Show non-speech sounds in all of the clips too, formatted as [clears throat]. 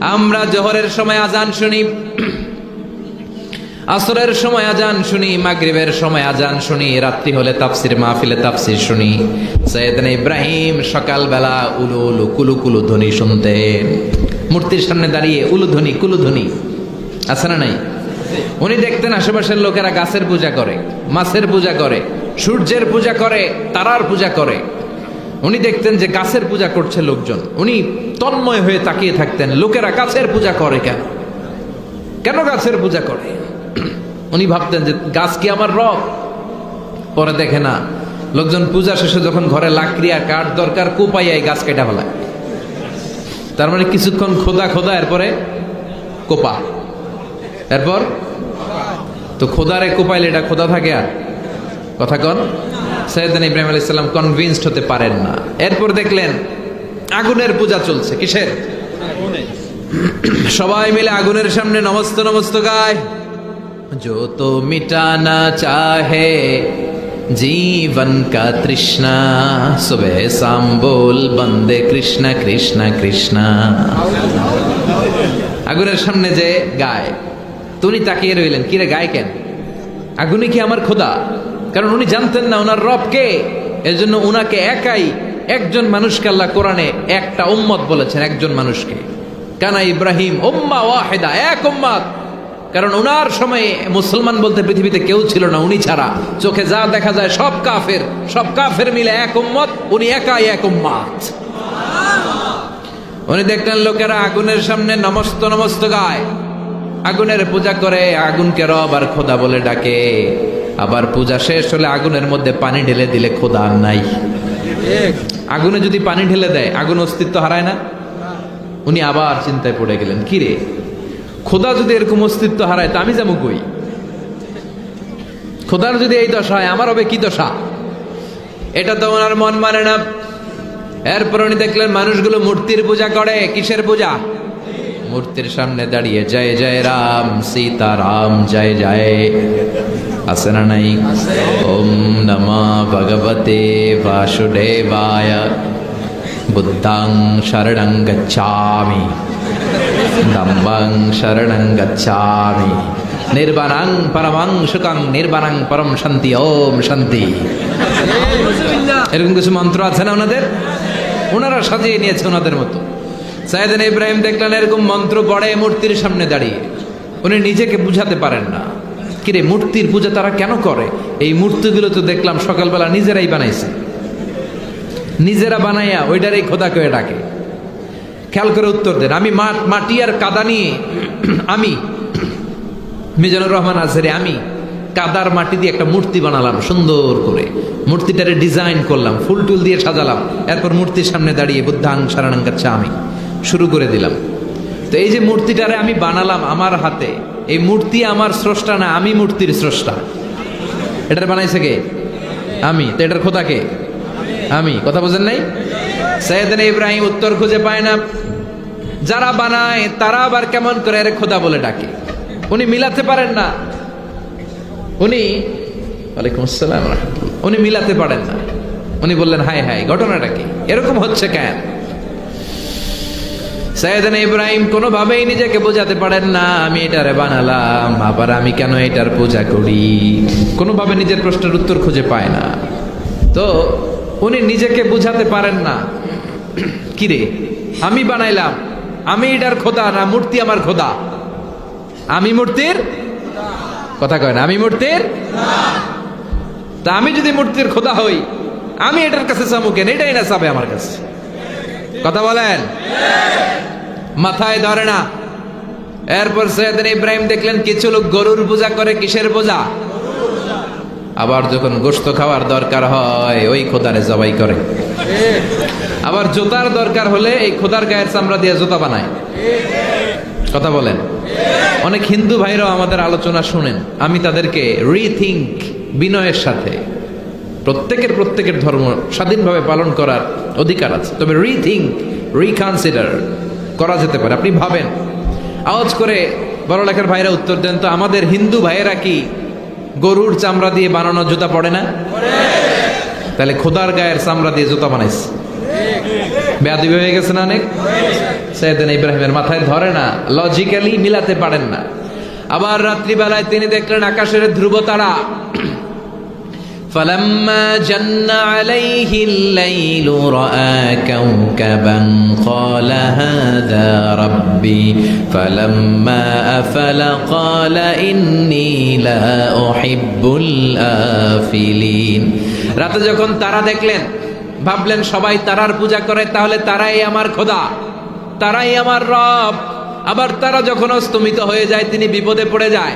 আমরা জোহরের সময় আজান শুনি, আসরের সময় আজান শুনি, মাগরিবের সময় আজান শুনি, রাত্রি হলে তাফসির মাহফিলে তাফসির শুনি। সৈয়দনা ইব্রাহিম সকালবেলা উলু উলু কুলু কুলু ধ্বনি শুনতেন মূর্তির সামনে দাঁড়িয়ে উলু ধ্বনি কুলু ধ্বনি। আছে না নাই? উনি দেখতেন আশেপাশের লোকেরা গাছের পূজা করে, মাছের পূজা করে, সূর্যের পূজা করে, তারার পূজা করে। উনি দেখতেন যে গাছের পূজা করছে লোকজন। উনি তন্ময় হয়ে তাকিয়ে থাকতেন, লোকেরা গাছের পূজা করে কেন? কেন গাছের পূজা করে? [clears throat] উনি ভাবতেন যে গাছ কি আমার রব? পরে দেখে না, লোকজন পূজা শেষে যখন ঘরে লাকড়ি আর কাঠ দরকার কোপাইয়া এই গাছ কেটা ফেলায়। তার মানে কিছুক্ষণ খোদা খোদা, এরপরে কোপা। এরপর? তো খোদারে কোপাইলে এটা খোদা থাকে আর? কথা কন। সৈয়দান ইব্রাহিম আলাইহিস সালাম কনভিন্সড হতে পারেন না এরপর দেখলেন আগুনের পূজা চলছে কিসের সবাই মিলে আগুনের সামনে নমস্ত নমস্ত গায় जो तो मिटाना चाहे जीवन का तृष्णा सुबह शाम बोल बंदे कृष्ण कृष्ण कृष्ण আগুনের সামনে যে গায় তো উনি তাকিয়ে রইলেন কিরে গায় কেন আগুনই কি আমার খোদা কারণ উনি জানতেন না ওনার রব কে। এজন্য উনাকে একাই একজন মানুষকে আল্লাহ কোরআনে একটা উম্মত বলেছেন, একজন মানুষকে। কানা ইব্রাহিম, উম্মা ওয়াহেদা, এক উম্মাত কারণ ওনার সময়ে মুসলমান বলতে পৃথিবীতে কেউ ছিল না, উনি ছাড়া। চোখে যা দেখা যায় সব কাফের সব কাফের মিলে এক উম্মত, উনি একাই এক উম্মাত উনি দেখলেন লোকেরা আগুনের সামনে নমস্ত নমস্ত গায়। আগুনের পূজা করে, আগুনকে রব আর খোদা বলে ডাকে। আবার পূজা শেষ হলে আগুনের মধ্যে পানি ঢেলে দিলে খোদা আর নাই। আগুনে যদি পানি ঢেলে দেয়, আগুন অস্তিত্ব হারায় না? উনি আবার চিন্তায় পড়ে গেলেন, কি রে? খোদা যদি এরকম অস্তিত্ব হারায়, তা আমি যাব কই? খোদার যদি এই দশা হয়, আমার হবে কি দশা? এটা তো ওনার মন মানে না। এরপর উনি দেখলেন, মানুষগুলো মূর্তির পূজা করে। কিসের পূজা? মূর্তির সামনে দাঁড়িয়ে, জয় জয় রাম সীতা রাম জয় জয়। আছে না নাই। ওম নমঃ ভগবতে বাসুদেবায়। বুদ্ধাং শরণং গচ্ছামি। দম্বং শরণং গচ্ছামি। নির্বাণাং পরমাং সুখং, নির্বাণাং পরম শান্তি, ওম শান্তি। এরকম কিছু মন্ত্র আছে না ওনাদের? ওনারা সাজিয়ে নিয়েছে ওনাদের মতো। সাইদান ইব্রাহিম দেখলেন এরকম মন্ত্র পড়ে মূর্তির সামনে দাঁড়িয়ে। উনি নিজেকে বুঝাতে পারেন না। কিরে মূর্তির পূজা তারা কেন করে? এই মূর্তিগুলো তো দেখলাম সকালবেলা নিজেরাই বানাইছে। নিজেরা বানাইয়া ওইটারই খোদা করে ডাকে। খেয়াল করে উত্তর দেন, আমি মাটি আর কাদা নিয়ে [clears throat] আমি, মিজানুর রহমান আজহারি, আমি কাদার মাটি দিয়ে একটা মূর্তি বানালাম সুন্দর করে। মূর্তিটারে ডিজাইন করলাম, ফুল টুল দিয়ে সাজালাম। এরপর মূর্তির সামনে দাঁড়িয়ে বুদ্ধাং সারানাঙ্গাচ্ছা আমি। শুরু করে দিলাম। তো এই যে মূর্তিটারে আমি বানালাম আমার হাতে এই মূর্তি আমার স্রষ্টা না, আমি মূর্তির স্রষ্টা। এটার বানাইছে কে? আমি। তো এটার খোদা কে? আমি। কথা বোঝেন নাই? সৈয়দিন ইব্রাহিম উত্তর খুঁজে পায় না। যারা বানায়, তারা আবার কেমন করে আরে খোদা বলে ডাকে? উনি মিলাতে পারেন না। উনি, ওয়ালাইকুম আসসালাম উনি মিলাতে পারেন না। উনি বললেন হাই হাই ঘটনাটা কি? এরকম হচ্ছে কেন? সৈয়দিন ইব্রাহিম কোনোভাবেই নিজেকে বোঝাতে পারেন না, আমি এটারে বানালাম, আবার আমি কেন এটার পূজা করি? কোনোভাবে নিজের প্রশ্নের উত্তর খুঁজে পায় না। তো উনি নিজেকে বুঝাতে পারেন না। কিরে আমি বানাইলাম, আমি এটার খোদা না, মূর্তি আমার খোদা? আমি মূর্তির? কথা কয় না, আমি মূর্তির? তা আমি যদি মূর্তির খোদা হই, আমি এটার কাছে চামু এটাই না চাবে আমার কাছে। কথা বলেন? মাথায় ধরে না। এরপর সৈয়দিন ইব্রাহিম দেখলেন কিছু লোক গরুর পূজা করে, কিসের পূজা? আবার যখন গোস্ত খাওয়ার দরকার হয়, ওই খোদারে জবাই করে। আবার জুতার দরকার হলে এই খোদার গায়ের চামড়া দিয়ে জুতা বানায়। কথা বলেন? অনেক হিন্দু ভাইরাও আমাদের আলোচনা শুনেন। আমি তাদেরকে রিথিঙ্ক বিনয়ের সাথে। প্রত্যেকের প্রত্যেকের ধর্ম স্বাধীনভাবে পালন করার অধিকার আছে। তবে রিথিঙ্ক রিকনসিডার করা যেতে পারে। আপনি ভাবেন। আওয়াজ করে বড় লেখার ভাইরা উত্তর দেন, তো আমাদের হিন্দু ভাইয়েরা কি গরুর চামড়া দিয়ে বানানো জুতা পড়ে না? তাহলে খোদার গায়ের চামড়া দিয়ে জুতা বানাইছে। বেয়াদিবি হয়ে গেছে না অনেক। সৈয়দিন ইব্রাহিমের মাথায় ধরে না। লজিক্যালি মিলাতে পারেন না। আবার রাত্রিবেলায় তিনি দেখলেন আকাশের ধ্রুব তারা فلما جن عليه الليل راى كوكبا قال هذا ربي فلما افل قال اني لا احب الافلين রাতে যখন তারা দেখলেন ভাবলেন সবাই তারার পূজা করে তাহলে তারাই আমার খোদা তারাই আমার রব আবার তারা যখন অস্তমিত হয়ে যায় তিনি বিপদে পড়ে যায়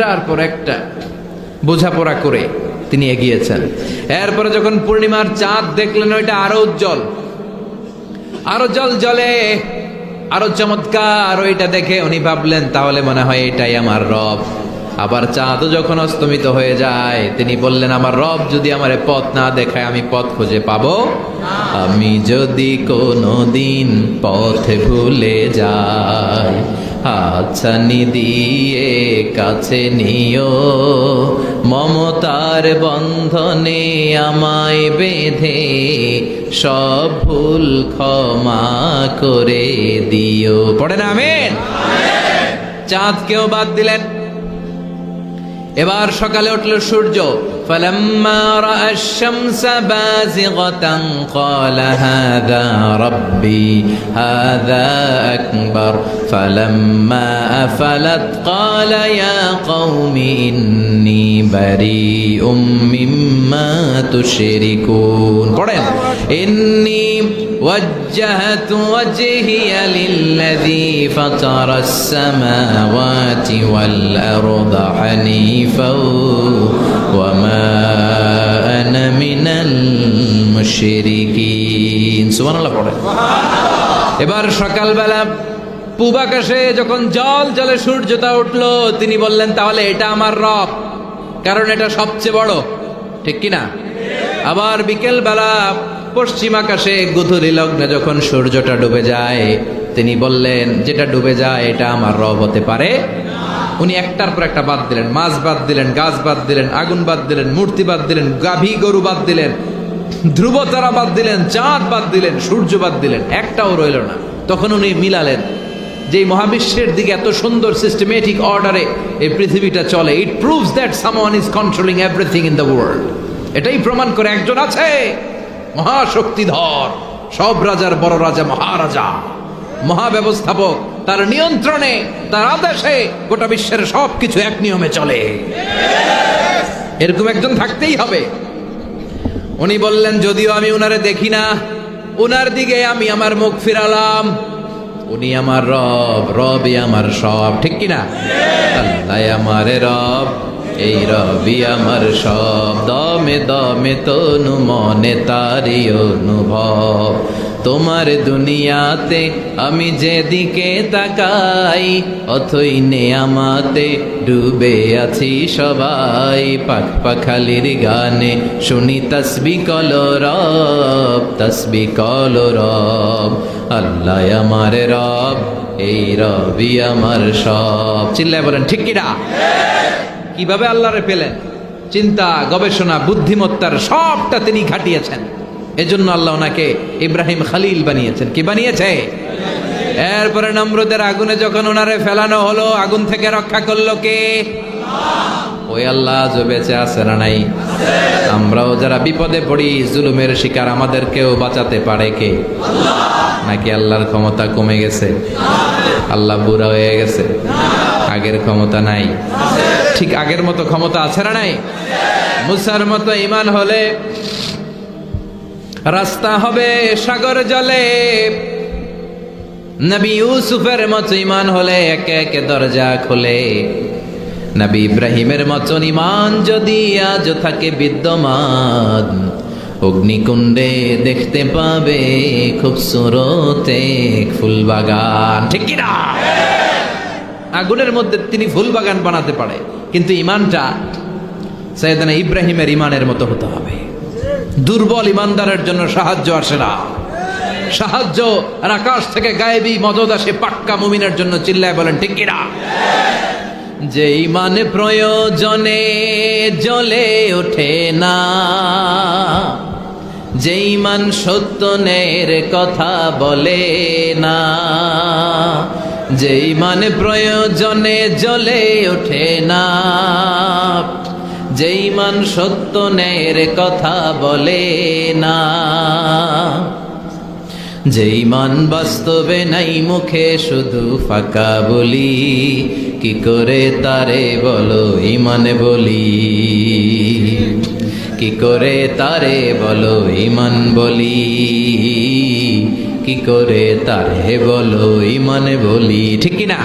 একটার পর একটা বোঝাপড়া করে তিনি এগিয়েছেন। এরপরে যখন পূর্ণিমার চাঁদ দেখলেন, ওইটা আরও উজ্জ্বল, আরও জল জলে, আরও চমৎকার, ওইটা দেখে উনি ভাবলেন, তাহলে মনে হয় এটাই আমার রব। আবার চাঁদও যখন অস্তমিত হয়ে যায়, তিনি বললেন, আমার রব যদি আমার পথ না দেখায়, আমি পথ খুঁজে পাবো? আমি যদি কোনো দিন পথে ভুলে যাই হাতছানি দিয়ে কাছে নিও। মমতার বন্ধনে আমায় বেঁধে সব ভুল ক্ষমা করে দিও। পড়ে না আমেন। চাঁদকেও বাদ দিলেন। এবার সকালে উঠল সূর্য। فلما رأى الشمس بازغة قال هذا ربي هذا أكبر. فلما أفلت قال يا قوم إني بريء مما تشركون. إني وجهت وجهي للذي فطر السماوات والأرض حنيفا وما أنا من المشركين سبحان الله পড়ে এবার সকালবেলা পূব আকাশে যখন জল জলে সূর্যটা উঠলো তিনি বললেন তাহলে এটা আমার রব কারণ এটা সবচেয়ে বড় ঠিক কিনা আবার বিকেল বেলা পশ্চিম আকাশে গুধুলি লগ্নে যখন সূর্যটা ডুবে যায়, তিনি বললেন, যেটা ডুবে যায়, এটা আমার রব হতে পারে। উনি একটার পর একটা বাদ দিলেন, মাছ বাদ দিলেন, গাছ বাদ দিলেন, আগুন বাদ দিলেন, মূর্তি বাদ দিলেন, গাভী গরু বাদ দিলেন ধ্রুব তারা বাদ দিলেন, চাঁদ বাদ দিলেন, সূর্য বাদ দিলেন, একটাও রইল না। তখন উনি মিলালেন যে মহাবিশ্বের দিকে এত সুন্দর সিস্টেমেটিক অর্ডারে এই পৃথিবীটা চলে it proves that someone is controlling everything in the world এটাই প্রমাণ করে একজন আছে। মহাশক্তিধর, সব রাজার বড় রাজা মহারাজা। মহাব্যবস্থাপক, তার নিয়ন্ত্রণে, তার আদেশে গোটা বিশ্বের সব কিছু এক নিয়মে চলে। এরকম একজন থাকতেই হবে। উনি বললেন, যদিও আমি উনারে দেখি না, উনার দিকে আমি আমার মুখ ফিরালাম। উনি আমার রব, রবই আমার সব। ঠিক কিনা? আল্লাহ আমারে রব। এই রবি আমার সব। দমে দমে তনু মনে তারি অনুভব। তোমার দুনিয়াতে আমি যেদিকে তাকাই, অথই আমাতে ডুবে আছি সবাই। পাখ পাখালির গানে শুনি তসবি কল রব, তসবি কল রব। আল্লাহ আমার রব, এই রবি আমার সব। চিল্লায় বলেন, ঠিক কিনা? কীভাবে আল্লাহরে পেলেন? চিন্তা, গবেষণা, বুদ্ধিমত্তার সবটা তিনি খাটিয়েছেন এজন্য আল্লাহ ওনাকে ইব্রাহিম খালিল বানিয়েছেন। কি বানিয়েছে? এরপরে নম্রদের আগুনে যখন ওনারে ফেলানো হলো, আগুন থেকে রক্ষা করল কে? ওই আল্লাহ আজও বেঁচে আছে না নাই? আমরাও যারা বিপদে পড়ি, জুলুমের শিকার, আমাদেরকেও বাঁচাতে পারে কে? নাকি আল্লাহর ক্ষমতা কমে গেছে? আল্লাহ বুড়া হয়ে গেছে। আগের ক্ষমতা নাই। ঠিক আগের মতো ক্ষমতা আছে না নাই? মুসার মতো ইমান হলে রাস্তা হবে সাগর জলে। নবী ইউসুফের মতো ইমান হলে একে একে দরজা খোলে। নবী ইব্রাহিমের মতন ইমান যদি আজ থাকে বিদ্যমান অগ্নিকুণ্ডে দেখতে পাবে খুব সুরতে ফুল বাগান ঠিক কিনা? আগুনের মধ্যে তিনি ফুল বাগান বানাতে পারে, কিন্তু ইমানটা সৈয়দানা ইব্রাহিমের ইমানের মতো হতে হবে। দুর্বল ইমানদারের জন্য সাহায্য আসে না। সাহায্য আর আকাশ থেকে গায়েবী মদত আসে পাক্কা মুমিনের জন্য চিল্লায় বলেন, ঠিক কিনা? যে ইমানে প্রয়োজনে জ্বলে ওঠে না। যে ইমান সত্যনের কথা বলে না যে ইমান প্রয়োজনে জ্বলে ওঠে না যে ইমান সত্যনের কথা বলে না যে ইমান বাস্তবে নাই মুখে শুধু ফাঁকা বলি, কি করে তারে বলো ইমানে বলি? কি করে তারে বলো ইমান বলি? কি করে তারে বলো ইমানে বলি? ঠিক কি না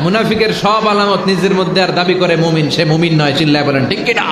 মুনাফিকের সব আলামত নিজের মধ্যে আর দাবি করে মুমিন। সে মুমিন নয়, চিল্লায় বলেন, ঠিক কিনা?